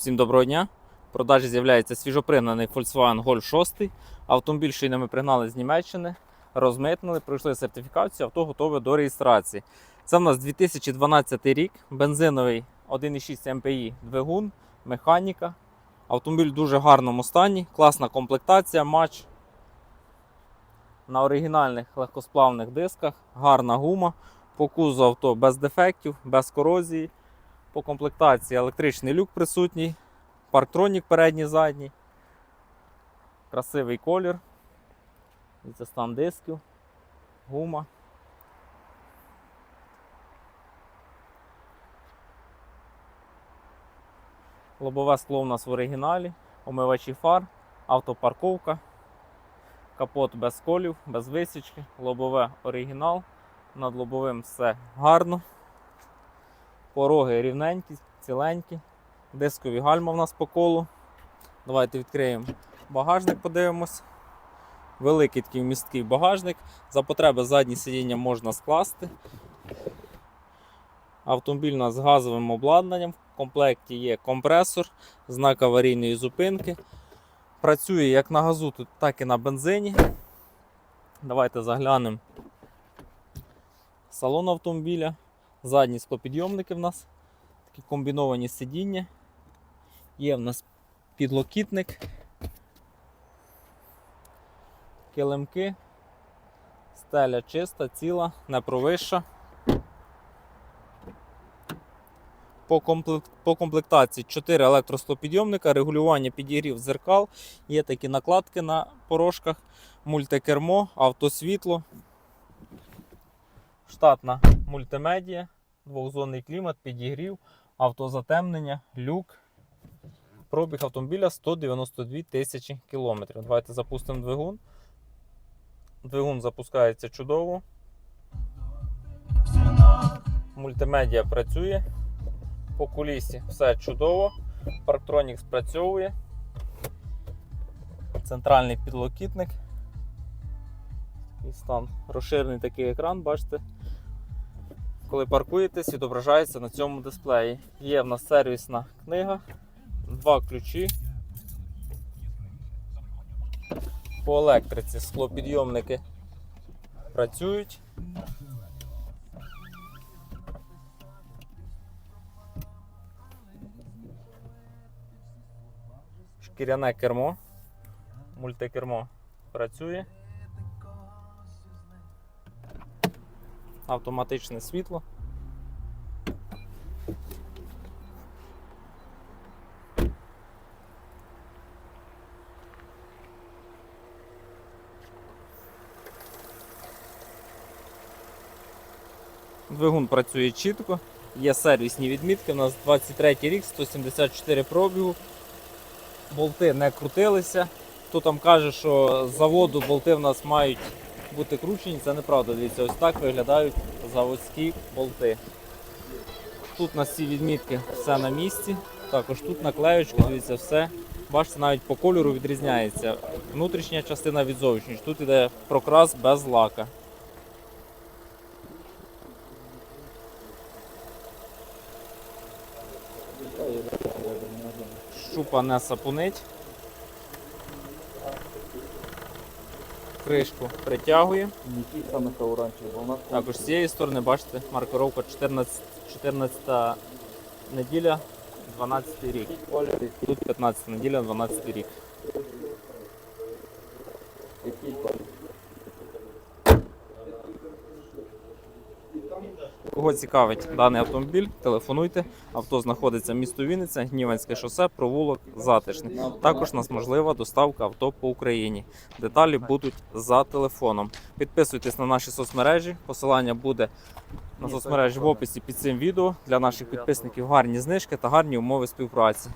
Всім доброго дня. В продажі з'являється свіжопригнаний Volkswagen Golf 6. Автомобіль щойно ми пригнали з Німеччини, розмитнили, пройшли сертифікацію, авто готове до реєстрації. Це в нас 2012 рік, бензиновий 1,6 МПІ двигун, механіка. Автомобіль в дуже гарному стані, класна комплектація, матч на оригінальних легкосплавних дисках, гарна гума. По кузу авто без дефектів, без корозії. По комплектації електричний люк присутній, парктронік передній задній, красивий колір. Це стан дисків, гума. Лобове скло у нас в оригіналі, омивачі фар, автопарковка, капот без колів, без висічки, лобове оригінал. Над лобовим все гарно. Пороги рівненькі, ціленькі. Дискові гальма в нас по колу. Давайте відкриємо багажник, подивимось. Великий такий місткий багажник. За потреби заднє сидіння можна скласти. Автомобіль у нас з газовим обладнанням. В комплекті є компресор, знак аварійної зупинки. Працює як на газу, так і на бензині. Давайте заглянемо салон автомобіля. Задні склопідйомники в нас, такі комбіновані сидіння. Є в нас підлокітник, килимки, стеля чиста, ціла, не провища. По, комплект, по комплектації 4 електросклопідйомника, регулювання підігрів зеркал, є такі накладки на порожках, мультикермо, автосвітло, штатна мультимедія, двохзонний клімат, підігрів, автозатемнення, люк. Пробіг автомобіля 192 тисячі кілометрів. Давайте запустимо двигун. Двигун запускається чудово. Мультимедіа працює. По кулісі все чудово. Парктронік спрацьовує. Центральний підлокітник. І стан. Розширений такий екран, бачите. Коли паркуєтесь, відображається на цьому дисплеї. Є в нас сервісна книга, два ключі. По електриці склопідйомники працюють. Шкіряне кермо, мультикермо працює. Автоматичне світло. Двигун працює чітко, є сервісні відмітки. У нас 23 рік, 174 пробігу. Болти не крутилися. Хто там каже, що заводу болти в нас мають бути кручені, це неправда. Дивіться, ось так виглядають заводські болти. Тут на ці відмітки все на місці. Також тут наклеючки, дивіться, все. Бачите, навіть по кольору відрізняється. Внутрішня частина від зовнішньої. Тут йде прокрас без лака. Шупа не сапунить. Кришку притягує. Які саме та у нас Також з цієї сторони, бачите, маркировка 14, 14 неділя, 12 рік. Тут 15 неділя, 12 рік. Який. Кого цікавить даний автомобіль, телефонуйте. Авто знаходиться місто Вінниця, Гніванське шосе, провулок Затишний. Також у нас можлива доставка авто по Україні. Деталі будуть за телефоном. Підписуйтесь на наші соцмережі. Посилання буде на соцмережі в описі під цим відео. Для наших підписників гарні знижки та гарні умови співпраці.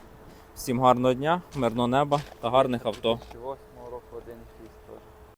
Всім гарного дня, мирного неба та гарних авто. 2008 року один